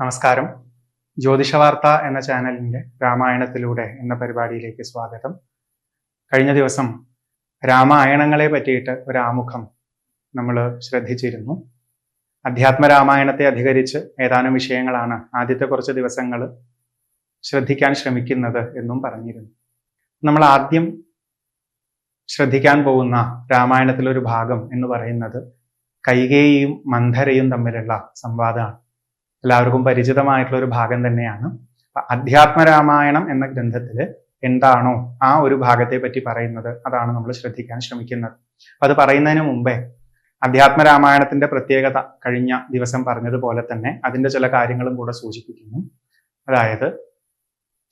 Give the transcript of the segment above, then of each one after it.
നമസ്കാരം. ജ്യോതിഷ വാർത്ത എന്ന ചാനലിന്റെ രാമായണത്തിലൂടെ എന്ന പരിപാടിയിലേക്ക് സ്വാഗതം. കഴിഞ്ഞ ദിവസം രാമായണങ്ങളെ പറ്റിയിട്ട് ഒരു ആമുഖം നമ്മൾ ശ്രദ്ധിച്ചിരുന്നു. അധ്യാത്മ രാമായണത്തെ അധികരിച്ച് ഏതാനും വിഷയങ്ങളാണ് ആദ്യത്തെ കുറച്ച് ദിവസങ്ങൾ ശ്രദ്ധിക്കാൻ ശ്രമിക്കുന്നത് എന്നും പറഞ്ഞിരുന്നു. നമ്മൾ ആദ്യം ശ്രദ്ധിക്കാൻ പോകുന്ന രാമായണത്തിലൊരു ഭാഗം എന്ന് പറയുന്നത് കൈകേയും മന്ധരയും തമ്മിലുള്ള സംവാദമാണ്. എല്ലാവർക്കും പരിചിതമായിട്ടുള്ള ഒരു ഭാഗം തന്നെയാണ്. അധ്യാത്മരാമായണം എന്ന ഗ്രന്ഥത്തിൽ എന്താണോ ആ ഒരു ഭാഗത്തെ പറ്റി പറയുന്നത് അതാണ് നമ്മൾ ശ്രദ്ധിക്കാൻ ശ്രമിക്കുന്നത്. അത് പറയുന്നതിന് മുമ്പേ അധ്യാത്മരാമായണത്തിന്റെ പ്രത്യേകത കഴിഞ്ഞ ദിവസം പറഞ്ഞതുപോലെ തന്നെ അതിന്റെ ചില കാര്യങ്ങളും കൂടെ സൂചിപ്പിക്കുന്നു. അതായത്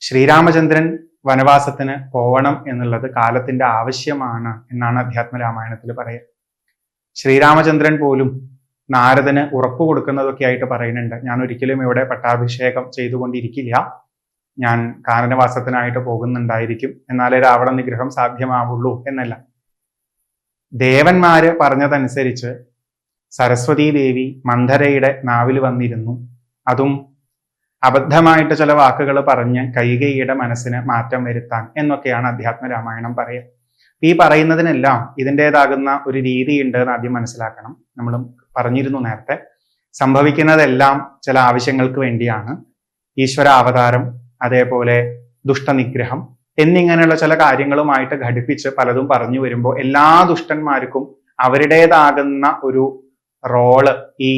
ശ്രീരാമചന്ദ്രൻ വനവാസത്തിന് പോവണം എന്നുള്ളത് കാലത്തിന്റെ ആവശ്യമാണ് എന്നാണ് അധ്യാത്മരാമായണത്തിൽ പറയുക ശ്രീരാമചന്ദ്രൻ പോലും നാരദന് ഉറപ്പ് കൊടുക്കുന്നതൊക്കെ ആയിട്ട് പറയുന്നുണ്ട്. ഞാൻ ഒരിക്കലും ഇവിടെ പട്ടാഭിഷേകം ചെയ്തുകൊണ്ടിരിക്കില്ല. ഞാൻ കാനനവാസത്തിനായിട്ട് പോകുന്നുണ്ടായിരിക്കും. എന്നാലേ രാവണ നിഗ്രഹം സാധ്യമാവുള്ളൂ എന്നല്ല. ദേവന്മാര് പറഞ്ഞതനുസരിച്ച് സരസ്വതീ ദേവി മന്ധരയുടെ നാവിൽ വന്നിരുന്നു. അതും അബദ്ധമായിട്ട് ചില വാക്കുകൾ പറഞ്ഞ് കൈകൈയുടെ മനസ്സിന് മാറ്റം വരുത്താൻ എന്നൊക്കെയാണ് അധ്യാത്മ രാമായണം പറയുക. ഈ പറയുന്നതിനെല്ലാം ഇതിന്റെതാകുന്ന ഒരു രീതിയുണ്ട് എന്ന് ആദ്യം മനസ്സിലാക്കണം. നമ്മൾ പറഞ്ഞിരുന്നു നേരത്തെ. സംഭവിക്കുന്നതെല്ലാം ചില ആവശ്യങ്ങൾക്ക് വേണ്ടിയാണ്. ഈശ്വര അവതാരം അതേപോലെ ദുഷ്ടനിഗ്രഹം എന്നിങ്ങനെയുള്ള ചില കാര്യങ്ങളുമായിട്ട് ഘടിപ്പിച്ച് പലതും പറഞ്ഞു വരുമ്പോൾ എല്ലാ ദുഷ്ടന്മാർക്കും അവരുടേതാകുന്ന ഒരു റോൾ ഈ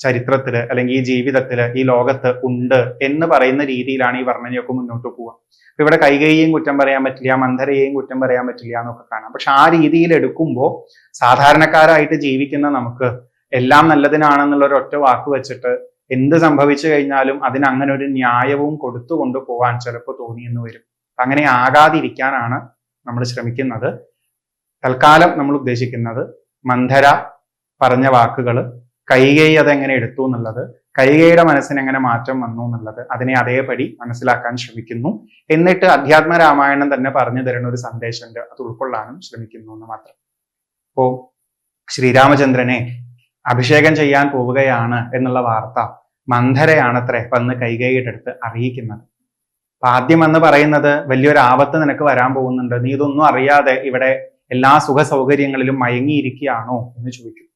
ചരിത്രത്തിൽ അല്ലെങ്കിൽ ഈ ജീവിതത്തിൽ ഈ ലോകത്ത് ഉണ്ട് എന്ന് പറയുന്ന രീതിയിലാണ് ഈ വർണനയൊക്കെ മുന്നോട്ട് പോവുക. അപ്പൊ ഇവിടെ കൈകൈയെയും കുറ്റം പറയാൻ പറ്റില്ല മന്ധരയെയും കുറ്റം പറയാൻ പറ്റില്ല എന്നൊക്കെ കാണാം. പക്ഷെ ആ രീതിയിൽ എടുക്കുമ്പോൾ സാധാരണക്കാരായിട്ട് ജീവിക്കുന്ന നമുക്ക് എല്ലാം നല്ലതിനാണെന്നുള്ള ഒരു ഒറ്റ വാക്ക് വെച്ചിട്ട് എന്ത് സംഭവിച്ചു കഴിഞ്ഞാലും അതിന് അങ്ങനെ ഒരു ന്യായവും കൊടുത്തു കൊണ്ടുപോകാൻ ചിലപ്പോൾ തോന്നിയെന്ന് വരും. അങ്ങനെ ആകാതിരിക്കാനാണ് നമ്മൾ ശ്രമിക്കുന്നത്. തൽക്കാലം നമ്മൾ ഉദ്ദേശിക്കുന്നത് മന്ധര പറഞ്ഞ വാക്കുകൾ കൈകൈ അതെങ്ങനെ എടുത്തു എന്നുള്ളത് കൈകൈയുടെ മനസ്സിന് എങ്ങനെ മാറ്റം വന്നു എന്നുള്ളത് അതിനെ അതേപടി മനസ്സിലാക്കാൻ ശ്രമിക്കുന്നു. എന്നിട്ട് അധ്യാത്മ രാമായണം തന്നെ പറഞ്ഞു തരുന്ന ഒരു സന്ദേശമുണ്ട് അത് ഉൾക്കൊള്ളാനും ശ്രമിക്കുന്നു എന്ന് മാത്രം. അപ്പോ ശ്രീരാമചന്ദ്രനെ അഭിഷേകം ചെയ്യാൻ പോവുകയാണ് എന്നുള്ള വാർത്ത മന്ധരയാണത്രേ വന്ന് കൈകൈയിട്ടെടുത്ത് അറിയിക്കുന്നത്. ആദ്യം എന്ന് പറയുന്നത് വലിയൊരു ആപത്ത് നിനക്ക് വരാൻ പോകുന്നുണ്ട്. നീ ഇതൊന്നും അറിയാതെ ഇവിടെ എല്ലാ സുഖ സൗകര്യങ്ങളിലും മയങ്ങിയിരിക്കുകയാണോ എന്ന് ചോദിക്കും.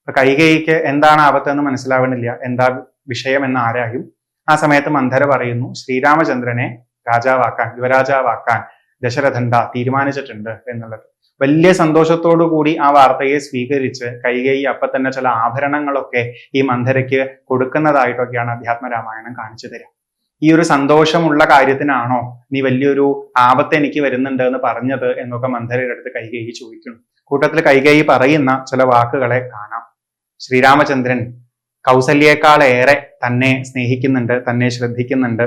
അപ്പൊ കൈകൈക്ക് എന്താണ് ആപത്ത് എന്ന് മനസ്സിലാവണില്ല. എന്താ വിഷയം എന്ന് ആരായും ആ സമയത്ത് മന്ധര പറയുന്നു ശ്രീരാമചന്ദ്രനെ രാജാവാക്കാൻ യുവരാജാവാക്കാൻ ദശരഥണ്ട തീരുമാനിച്ചിട്ടുണ്ട് എന്നുള്ളത്. വലിയ സന്തോഷത്തോടു കൂടി ആ വാർത്തയെ സ്വീകരിച്ച് കൈകൈ അപ്പൊ തന്നെ ചില ആഭരണങ്ങളൊക്കെ ഈ മന്ധരയ്ക്ക് കൊടുക്കുന്നതായിട്ടൊക്കെയാണ് അധ്യാത്മ രാമായണം കാണിച്ചു തരിക ഈ ഒരു സന്തോഷമുള്ള കാര്യത്തിനാണോ നീ വലിയൊരു ആപത്ത് എനിക്ക് വരുന്നുണ്ട് എന്ന് പറഞ്ഞത് എന്നൊക്കെ മന്ധരയുടെ അടുത്ത് കൈകൈ ചോദിക്കുന്നു. കൂട്ടത്തിൽ കൈകൈ പറയുന്ന ചില വാക്കുകളെ കാണാം. ശ്രീരാമചന്ദ്രൻ കൗസല്യേക്കാളേറെ തന്നെ സ്നേഹിക്കുന്നുണ്ട് തന്നെ ശ്രദ്ധിക്കുന്നുണ്ട്.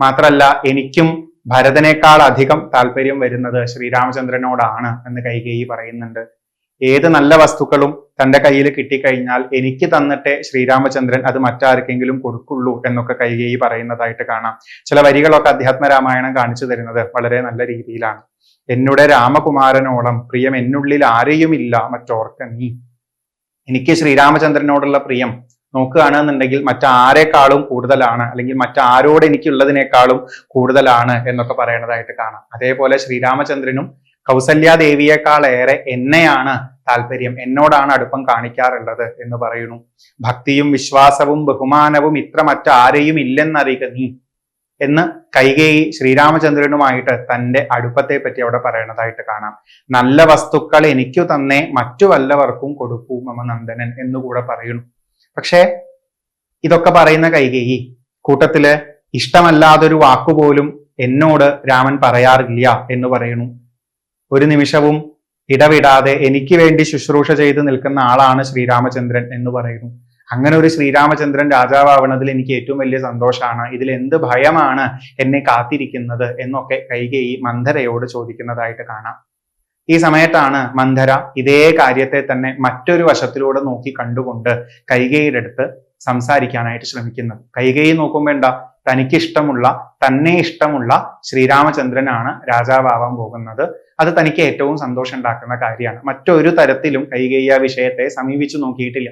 മാത്രല്ല എനിക്കും ഭരതനേക്കാൾ അധികം താല്പര്യം വരുന്നത് ശ്രീരാമചന്ദ്രനോടാണ് എന്ന് കൈകേയി പറയുന്നുണ്ട്. ഏത് നല്ല വസ്തുക്കളും തന്റെ കയ്യിൽ കിട്ടിക്കഴിഞ്ഞാൽ എനിക്ക് തന്നിട്ടേ ശ്രീരാമചന്ദ്രൻ അത് മറ്റാർക്കെങ്കിലും കൊടുക്കുള്ളൂ എന്നൊക്കെ കൈകേയി പറയുന്നതായിട്ട് കാണാം. ചില വരികളൊക്കെ അധ്യാത്മ രാമായണം കാണിച്ചു തരുന്നത് വളരെ നല്ല രീതിയിലാണ്. എന്നുടെ രാമകുമാരനോളം പ്രിയം എന്നുള്ളിൽ ആരെയുമില്ല മറ്റോർക്ക നീ. എനിക്ക് ശ്രീരാമചന്ദ്രനോടുള്ള പ്രിയം നോക്കുകയാണെന്നുണ്ടെങ്കിൽ മറ്റാരെക്കാളും കൂടുതലാണ് അല്ലെങ്കിൽ മറ്റാരോട് എനിക്കുള്ളതിനേക്കാളും കൂടുതലാണ് എന്നൊക്കെ പറയുന്നതായിട്ട് കാണാം. അതേപോലെ ശ്രീരാമചന്ദ്രനും കൗസല്യാദേവിയേക്കാളേറെ എന്നെയാണ് താല്പര്യം എന്നോടാണ് അടുപ്പം കാണിക്കാറുള്ളത് എന്ന് പറയുന്നു. ഭക്തിയും വിശ്വാസവും ബഹുമാനവും ഇത്ര മറ്റാരെയും ഇല്ലെന്നറിയുക നീ എന്ന് കൈകേയി ശ്രീരാമചന്ദ്രനുമായിട്ട് തന്റെ അടുപ്പത്തെ പറ്റി അവിടെ പറയണതായിട്ട് കാണാം. നല്ല വസ്തുക്കൾ എനിക്കു തന്നെ മറ്റു വല്ലവർക്കും കൊടുക്കൂ മമ നന്ദനൻ എന്നുകൂടെ പറയുന്നു. പക്ഷേ ഇതൊക്കെ പറയുന്ന കൈകേയി. കൂട്ടത്തിൽ ഇഷ്ടമല്ലാതൊരു വാക്കുപോലും എന്നോട് രാമൻ പറയാറില്ല എന്ന് പറയുന്നു. ഒരു നിമിഷവും ഇടവിടാതെ എനിക്ക് വേണ്ടി ശുശ്രൂഷ ചെയ്ത് നിൽക്കുന്ന ആളാണ് ശ്രീരാമചന്ദ്രൻ എന്ന് പറയുന്നു. അങ്ങനെ ഒരു ശ്രീരാമചന്ദ്രൻ രാജാവാവണതിൽ എനിക്ക് ഏറ്റവും വലിയ സന്തോഷമാണ്. ഇതിൽ എന്ത് ഭയമാണ് എന്നെ കാത്തിരിക്കുന്നത് എന്നൊക്കെ കൈകേയി മന്ധരയോട് ചോദിക്കുന്നതായിട്ട് കാണാം. ഈ സമയത്താണ് മന്ധര ഇതേ കാര്യത്തെ തന്നെ മറ്റൊരു വശത്തിലൂടെ നോക്കി കണ്ടുകൊണ്ട് കൈകയിലെടുത്ത് സംസാരിക്കാനായിട്ട് ശ്രമിക്കുന്നത്. കൈകൈ നോക്കുമ്പോൾ എന്താ? തനിക്കിഷ്ടമുള്ള തന്നെ ഇഷ്ടമുള്ള ശ്രീരാമചന്ദ്രനാണ് രാജാവാവാൻ പോകുന്നത്. അത് തനിക്ക് ഏറ്റവും സന്തോഷം ഉണ്ടാക്കുന്ന കാര്യമാണ്. മറ്റൊരു തരത്തിലും കൈകേയ വിഷയത്തെ സമീപിച്ചു നോക്കിയിട്ടില്ല.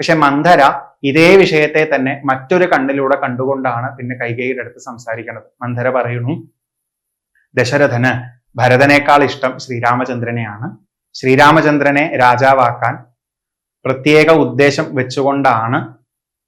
പക്ഷെ മന്ധര ഇതേ വിഷയത്തെ തന്നെ മറ്റൊരു കണ്ണിലൂടെ കണ്ടുകൊണ്ടാണ് പിന്നെ കൈകൈയുടെ അടുത്ത് സംസാരിക്കുന്നത് മന്ധര പറയുന്നു ദശരഥന് ഭരതനേക്കാൾ ഇഷ്ടം ശ്രീരാമചന്ദ്രനെയാണ്. ശ്രീരാമചന്ദ്രനെ രാജാവാക്കാൻ പ്രത്യേക ഉദ്ദേശം വെച്ചുകൊണ്ടാണ്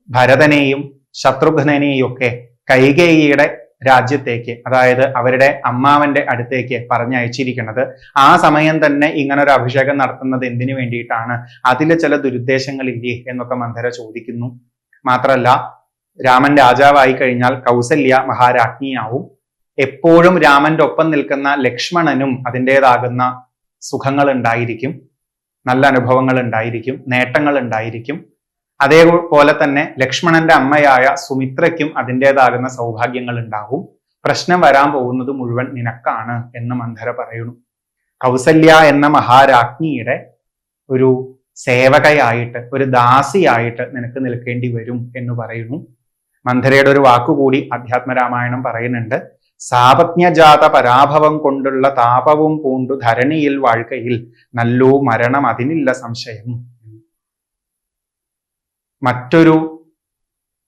ഭരതനെയും ശത്രുഘ്നെയും ഒക്കെ കൈകേയിയുടെ രാജ്യത്തേക്ക് അതായത് അവരുടെ അമ്മാവന്റെ അടുത്തേക്ക് പറഞ്ഞയച്ചിരിക്കുന്നത്. ആ സമയം തന്നെ ഇങ്ങനൊരു അഭിഷേകം നടത്തുന്നത് എന്തിനു വേണ്ടിയിട്ടാണ്? അതിൽ ചില ദുരുദ്ദേശങ്ങളില്ലേ എന്നൊക്കെ മന്ധര ചോദിക്കുന്നു. മാത്രമല്ല രാമൻ രാജാവായി കഴിഞ്ഞാൽ കൗസല്യ മഹാരാജ്ഞിയാവും. എപ്പോഴും രാമന്റെ ഒപ്പം നിൽക്കുന്ന ലക്ഷ്മണനും അതിന്റെതാകുന്ന സുഖങ്ങൾ ഉണ്ടായിരിക്കും നല്ല അനുഭവങ്ങൾ ഉണ്ടായിരിക്കും നേട്ടങ്ങൾ ഉണ്ടായിരിക്കും അതേപോലെ തന്നെ ലക്ഷ്മണന്റെ അമ്മയായ സുമിത്രയ്ക്കും അതിന്റെതാകുന്ന സൗഭാഗ്യങ്ങൾ ഉണ്ടാവും പ്രശ്നം വരാൻ പോകുന്നത് മുഴുവൻ നിനക്കാണ് എന്ന് മന്ധര പറയുന്നു. കൗസല്യ എന്ന മഹാരാജ്ഞിയുടെ ഒരു സേവകയായിട്ട് ഒരു ദാസിയായിട്ട് നിനക്ക് നിൽക്കേണ്ടി വരും എന്ന് പറയുന്നു. മന്ധരയുടെ ഒരു വാക്കുകൂടി അധ്യാത്മരാമായണം പറയുന്നുണ്ട്. സാപജ്ഞജാത പരാഭവം കൊണ്ടുള്ള താപവും പൂണ്ടു ധരണിയിൽ വാഴ്കയിൽ നല്ലോ മരണം അതിനില്ല സംശയം. മറ്റൊരു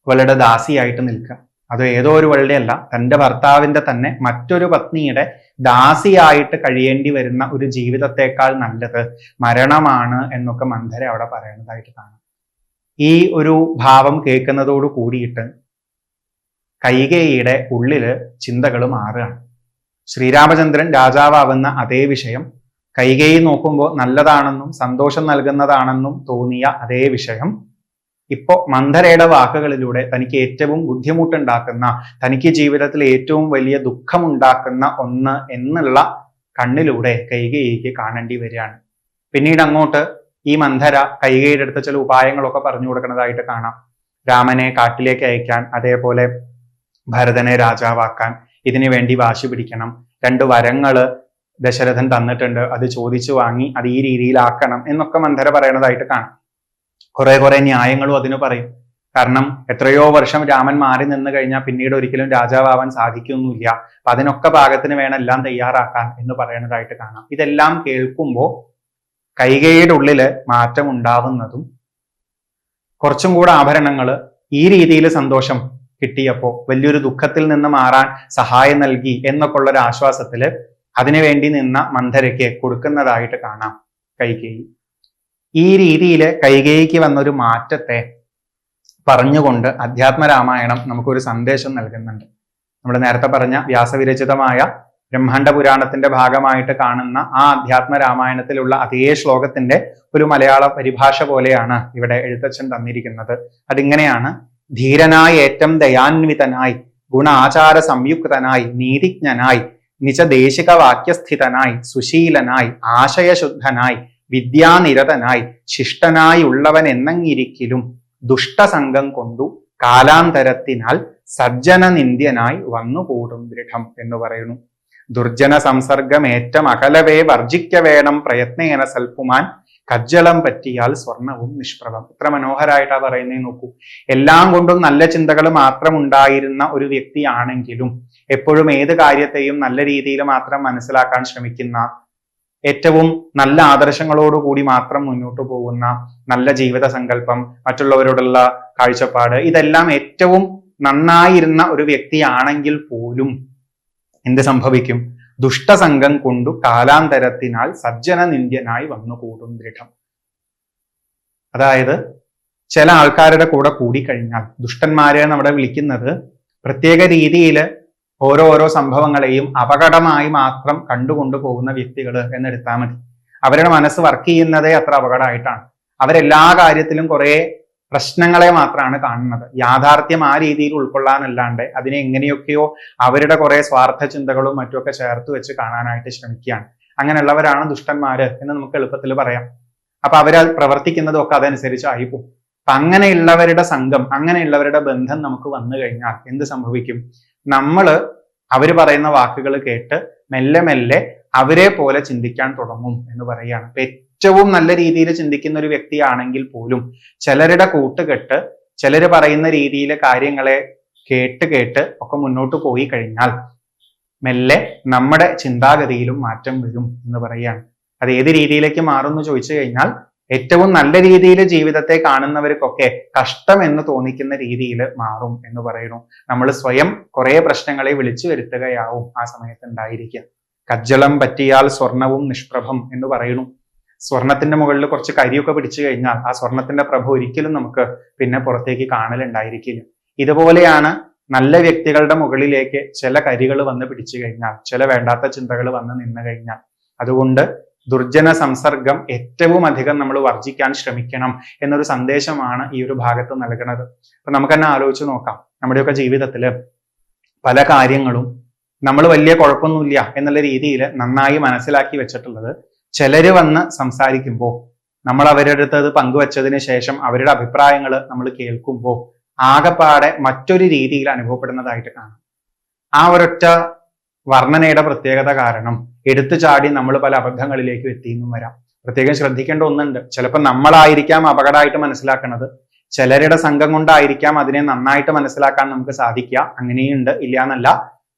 വളരെ ദാസിയായിട്ട് നിൽക്കുക. അത് ഏതോ ഒരു വളരെ അല്ല തന്റെ ഭർത്താവിന്റെ തന്നെ മറ്റൊരു പത്നിയുടെ ദാസിയായിട്ട് കഴിയേണ്ടി വരുന്ന ഒരു ജീവിതത്തെക്കാൾ നല്ലത് മരണമാണ് എന്നൊക്കെ മന്ധര അവിടെ പറയുന്നതായിട്ട് കാണാം. ഈ ഒരു ഭാവം കേൾക്കുന്നതോട് കൂടിയിട്ട് കൈകേയിയുടെ ഉള്ളിൽ ചിന്തകൾ മാറുകയാണ്. ശ്രീരാമചന്ദ്രൻ രാജാവാകുന്ന അതേ വിഷയം കൈകേയി നോക്കുമ്പോൾ നല്ലതാണെന്നും സന്തോഷം നൽകുന്നതാണെന്നും തോന്നിയ അതേ വിഷയം ഇപ്പോൾ മന്ധരയുടെ വാക്കുകളിലൂടെ തനിക്ക് ഏറ്റവും ബുദ്ധിമുട്ടുണ്ടാക്കുന്ന തനിക്ക് ജീവിതത്തിൽ ഏറ്റവും വലിയ ദുഃഖമുണ്ടാക്കുന്ന ഒന്ന് എന്നുള്ള കണ്ണിലൂടെ കൈകേയിക്ക് കാണേണ്ടി വരികയാണ്. പിന്നീട് അങ്ങോട്ട് ഈ മന്ധര കൈകയുടെ അടുത്ത ചില ഉപായങ്ങളൊക്കെ പറഞ്ഞു കൊടുക്കുന്നതായിട്ട് കാണാം. രാമനെ കാട്ടിലേക്ക് അയക്കാൻ അതേപോലെ ഭരതനെ രാജാവാക്കാൻ ഇതിനു വേണ്ടി വാശി പിടിക്കണം. രണ്ട് വരങ്ങൾ ദശരഥൻ തന്നിട്ടുണ്ട്. അത് ചോദിച്ചു വാങ്ങി അത് ഈ രീതിയിലാക്കണം എന്നൊക്കെ മന്ധര പറയണതായിട്ട് കാണാം. കുറെ കുറെ ന്യായങ്ങളും അതിന് പറയും. കാരണം എത്രയോ വർഷം രാമൻ മാറി നിന്ന് കഴിഞ്ഞാൽ പിന്നീട് ഒരിക്കലും രാജാവാൻ സാധിക്കുന്നില്ല. അപ്പൊ അതിനൊക്കെ പാകത്തിന് വേണം എല്ലാം തയ്യാറാക്കാൻ എന്ന് പറയുന്നതായിട്ട് കാണാം. ഇതെല്ലാം കേൾക്കുമ്പോൾ കൈകയുടെ ഉള്ളിൽ മാറ്റം ഉണ്ടാവുന്നതും കുറച്ചും കൂടെ ആഭരണങ്ങൾ ഈ രീതിയിൽ സന്തോഷം കിട്ടിയപ്പോൾ വലിയൊരു ദുഃഖത്തിൽ നിന്ന് മാറാൻ സഹായം നൽകി എന്നൊക്കെ ഉള്ള ഒരു ആശ്വാസത്തിൽ അതിനുവേണ്ടി നിന്ന മന്ധരയ്ക്ക് കൊടുക്കുന്നതായിട്ട് കാണാം കൈകേയി. ഈ രീതിയിൽ കൈകേയിക്ക് വന്നൊരു മാറ്റത്തെ പറഞ്ഞുകൊണ്ട് അധ്യാത്മ രാമായണം നമുക്കൊരു സന്ദേശം നൽകുന്നുണ്ട്. നമ്മൾ നേരത്തെ പറഞ്ഞ വ്യാസവിരചിതമായ ബ്രഹ്മാണ്ഡ പുരാണത്തിന്റെ ഭാഗമായിട്ട് കാണുന്ന ആ അധ്യാത്മ രാമായണത്തിലുള്ള അതേ ശ്ലോകത്തിന്റെ ഒരു മലയാള പരിഭാഷ പോലെയാണ് ഇവിടെ എഴുത്തച്ഛൻ തന്നിരിക്കുന്നത്. അതിങ്ങനെയാണ് ധീരനായി ഏറ്റം ദയാന്വിതനായി ഗുണാചാര സംയുക്തനായി നീതിജ്ഞനായി നിജദേശിക വാക്യസ്ഥിതനായി സുശീലനായി ആശയശുദ്ധനായി വിദ്യാനിരതനായി ശിഷ്ടനായി ഉള്ളവൻ എന്നെങ്ങിരിക്കലും ദുഷ്ടസംഘം കൊണ്ടു കാലാന്തരത്തിനാൽ സജ്ജന നിന്ദ്യനായി വന്നുകൂടും ദൃഢം എന്ന് പറയുന്നു. ദുർജന സംസർഗമേറ്റം അകലവേ വർജിക്ക വേണം പ്രയത്നേന സൽപ്പുമാൻ കജ്ജളം പറ്റിയാൽ സ്വർണവും നിഷ്പ്രഭം. ഇത്ര മനോഹരായിട്ടാ പറയുന്നേ നോക്കൂ. എല്ലാം കൊണ്ടും നല്ല ചിന്തകൾ മാത്രം ഉണ്ടായിരുന്ന ഒരു വ്യക്തിയാണെങ്കിലും എപ്പോഴും ഏത് കാര്യത്തെയും നല്ല രീതിയിൽ മാത്രം മനസ്സിലാക്കാൻ ശ്രമിക്കുന്ന ഏറ്റവും നല്ല ആദർശങ്ങളോടുകൂടി മാത്രം മുന്നോട്ട് പോകുന്ന നല്ല ജീവിത സങ്കല്പം മറ്റുള്ളവരോടുള്ള കാഴ്ചപ്പാട് ഇതെല്ലാം ഏറ്റവും നന്നായിരുന്ന ഒരു വ്യക്തിയാണെങ്കിൽ പോലും എന്ത് സംഭവിക്കും? ദുഷ്ടസംഘം കൊണ്ടു കാലാന്തരത്തിനാൽ സജ്ജന നിന്ദ്യനായി വന്നുകൂടും ദൃഢം. അതായത് ചില ആൾക്കാരുടെ കൂടെ കൂടിക്കഴിഞ്ഞാൽ ദുഷ്ടന്മാരെ നമ്മുടെ വിളിക്കുന്നത് പ്രത്യേക രീതിയിൽ ഓരോ ഓരോ സംഭവങ്ങളെയും അപകടമായി മാത്രം കണ്ടുകൊണ്ടു പോകുന്ന വ്യക്തികൾ എന്നെടുത്താൽ മതി. അവരുടെ മനസ്സ് വർക്ക് ചെയ്യുന്നതേ അത്ര അപകടമായിട്ടാണ്. അവരെല്ലാ കാര്യത്തിലും കുറെ പ്രശ്നങ്ങളെ മാത്രമാണ് കാണുന്നത്. യാഥാർത്ഥ്യം ആ രീതിയിൽ ഉൾക്കൊള്ളാനല്ലാണ്ട് അതിനെ എങ്ങനെയൊക്കെയോ അവരുടെ കുറെ സ്വാർത്ഥ ചിന്തകളും മറ്റുമൊക്കെ ചേർത്ത് വെച്ച് കാണാനായിട്ട് ശ്രമിക്കുകയാണ്. അങ്ങനെയുള്ളവരാണ് ദുഷ്ടന്മാര് എന്ന് നമുക്ക് എളുപ്പത്തിൽ പറയാം. അപ്പൊ അവർ പ്രവർത്തിക്കുന്നതും ഒക്കെ അതനുസരിച്ച് ആയിപ്പോവും. അപ്പൊ അങ്ങനെയുള്ളവരുടെ സംഘം അങ്ങനെയുള്ളവരുടെ ബന്ധം നമുക്ക് വന്നു കഴിഞ്ഞാൽ എന്ത് സംഭവിക്കും? നമ്മൾ അവർ പറയുന്ന വാക്കുകൾ കേട്ട് മെല്ലെ മെല്ലെ അവരെ പോലെ ചിന്തിക്കാൻ തുടങ്ങും എന്ന് പറയുകയാണ്. ഏറ്റവും നല്ല രീതിയിൽ ചിന്തിക്കുന്ന ഒരു വ്യക്തിയാണെങ്കിൽ പോലും ചിലരുടെ കൂട്ടുകെട്ട് ചിലർ പറയുന്ന രീതിയിൽ കാര്യങ്ങളെ കേട്ട് കേട്ട് ഒക്കെ മുന്നോട്ട് പോയി കഴിഞ്ഞാൽ മെല്ലെ നമ്മുടെ ചിന്താഗതിയിലും മാറ്റം വരും എന്ന് പറയുകയാണ്. അത് ഏത് രീതിയിലേക്ക് മാറും എന്ന് ചോദിച്ചു കഴിഞ്ഞാൽ ഏറ്റവും നല്ല രീതിയിൽ ജീവിതത്തെ കാണുന്നവർക്കൊക്കെ കഷ്ടം എന്ന് തോന്നിക്കുന്ന രീതിയിൽ മാറും എന്ന് പറയുന്നു. നമ്മൾ സ്വയം കുറെ പ്രശ്നങ്ങളെ വിളിച്ചു വരുത്തുകയാവും ആ സമയത്ത് ഉണ്ടായിരിക്കുക. കജ്ജളം പറ്റിയാൽ സ്വർണവും നിഷ്പ്രഭം എന്ന് പറയുന്നു. സ്വർണത്തിന്റെ മുകളിൽ കുറച്ച് കരിയൊക്കെ പിടിച്ചു കഴിഞ്ഞാൽ ആ സ്വർണത്തിന്റെ പ്രഭ ഒരിക്കലും നമുക്ക് പിന്നെ പുറത്തേക്ക് കാണലുണ്ടായിരിക്കില്ല. ഇതുപോലെയാണ് നല്ല വ്യക്തികളുടെ മുകളിലേക്ക് ചില കരികൾ വന്ന് പിടിച്ചു കഴിഞ്ഞാൽ ചില വേണ്ടാത്ത ചിന്തകൾ വന്ന് നിന്ന് കഴിഞ്ഞാൽ. അതുകൊണ്ട് ദുർജന സംസർഗം ഏറ്റവും അധികം നമ്മൾ വർജിക്കാൻ ശ്രമിക്കണം എന്നൊരു സന്ദേശമാണ് ഈ ഒരു ഭാഗത്ത് നൽകുന്നത് അപ്പൊ നമുക്ക് തന്നെ ആലോചിച്ച് നോക്കാം. നമ്മുടെയൊക്കെ ജീവിതത്തിൽ പല കാര്യങ്ങളും നമ്മൾ വലിയ കുഴപ്പമൊന്നുമില്ല എന്നുള്ള രീതിയിൽ നന്നായി മനസ്സിലാക്കി വെച്ചിട്ടുള്ളത് ചിലര് വന്ന് സംസാരിക്കുമ്പോൾ നമ്മൾ അവരുടെ അടുത്ത് അത് പങ്കുവച്ചതിന് ശേഷം അവരുടെ അഭിപ്രായങ്ങൾ നമ്മൾ കേൾക്കുമ്പോൾ ആകെപ്പാടെ മറ്റൊരു രീതിയിൽ അനുഭവപ്പെടുന്നതായിട്ട് കാണാം. ആ ഒരൊറ്റ വർണനയുടെ പ്രത്യേകത കാരണം എടുത്തു ചാടി നമ്മൾ പല അബദ്ധങ്ങളിലേക്ക് എത്തിയെന്നും വരാം. പ്രത്യേകം ശ്രദ്ധിക്കേണ്ട ഒന്നുണ്ട്. ചിലപ്പോൾ നമ്മളായിരിക്കാം അപകടമായിട്ട് മനസ്സിലാക്കുന്നത് ചിലരുടെ സംഘം കൊണ്ടായിരിക്കാം അതിനെ നന്നായിട്ട് മനസ്സിലാക്കാൻ നമുക്ക് സാധിക്കുക. അങ്ങനെയുണ്ട് ഇല്ല എന്നല്ല.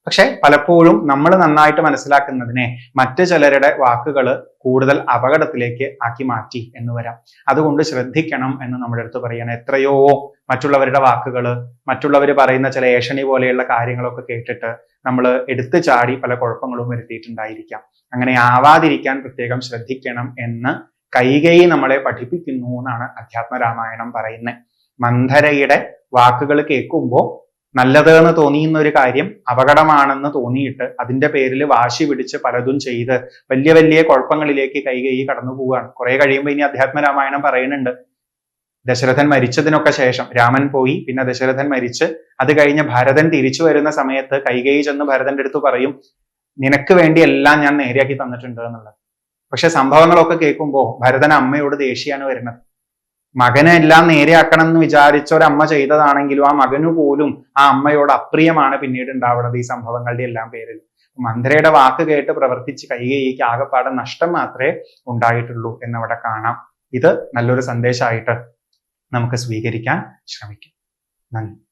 പക്ഷെ പലപ്പോഴും നമ്മൾ നന്നായിട്ട് മനസ്സിലാക്കുന്നതിനെ മറ്റു ചിലരുടെ വാക്കുകൾ കൂടുതൽ അപകടത്തിലേക്ക് ആക്കി മാറ്റി എന്ന് വരാം. അതുകൊണ്ട് ശ്രദ്ധിക്കണം എന്ന് നമ്മുടെ അടുത്ത് പറയണം. എത്രയോ മറ്റുള്ളവരുടെ വാക്കുകൾ മറ്റുള്ളവർ പറയുന്ന ചില ഏഷണി പോലെയുള്ള കാര്യങ്ങളൊക്കെ കേട്ടിട്ട് നമ്മൾ എടുത്തു ചാടി പല കുഴപ്പങ്ങളും വരുത്തിയിട്ടുണ്ടായിരിക്കാം. അങ്ങനെ ആവാതിരിക്കാൻ പ്രത്യേകം ശ്രദ്ധിക്കണം എന്ന് കൈകൈ നമ്മളെ പഠിപ്പിക്കുന്നു എന്നാണ് അധ്യാത്മ രാമായണം പറയുന്നത്. മന്ധരയുടെ വാക്കുകൾ കേൾക്കുമ്പോൾ നല്ലത് എന്ന് തോന്നിയുന്ന ഒരു കാര്യം അപകടമാണെന്ന് തോന്നിയിട്ട് അതിന്റെ പേരിൽ വാശി പിടിച്ച് പലതും ചെയ്ത് വലിയ വലിയ കുഴപ്പങ്ങളിലേക്ക് കൈകൈ കടന്നു പോവുകയാണ്. കുറെ കഴിയുമ്പോൾ ഇനി അധ്യാത്മ രാമായണം പറയുന്നുണ്ട്. ദശരഥൻ മരിച്ചതിനൊക്കെ ശേഷം രാമൻ പോയി. പിന്നെ ദശരഥൻ മരിച്ച് അത് കഴിഞ്ഞ് ഭരതൻ തിരിച്ചു വരുന്ന സമയത്ത് കൈകൈ ചെന്ന് ഭരതന്റെ അടുത്ത് പറയും നിനക്ക് വേണ്ടി എല്ലാം ഞാൻ നേരെയാക്കി തന്നിട്ടുണ്ട് എന്നുള്ളത്. പക്ഷെ സംഭവങ്ങളൊക്കെ കേൾക്കുമ്പോൾ ഭരതൻ അമ്മയോട് ദേഷ്യാണ് വരുന്നത്. മകനെ എല്ലാം നേരെയാക്കണം എന്ന് വിചാരിച്ച ഒരമ്മ ചെയ്തതാണെങ്കിലും ആ മകനു പോലും ആ അമ്മയോട് അപ്രിയമാണ് പിന്നീട് ഉണ്ടാവുന്നത് ഈ സംഭവങ്ങളുടെ എല്ലാം പേരിൽ. മന്ത്രയുടെ വാക്ക് കേട്ട് പ്രവർത്തിച്ച് കൈകൈക്ക് ആകെപ്പാടെ നഷ്ടം മാത്രമേ ഉണ്ടായിട്ടുള്ളൂ എന്നവിടെ കാണാം. ഇത് നല്ലൊരു സന്ദേശമായിട്ട് നമുക്ക് സ്വീകരിക്കാൻ ശ്രമിക്കാം. നന്ദി.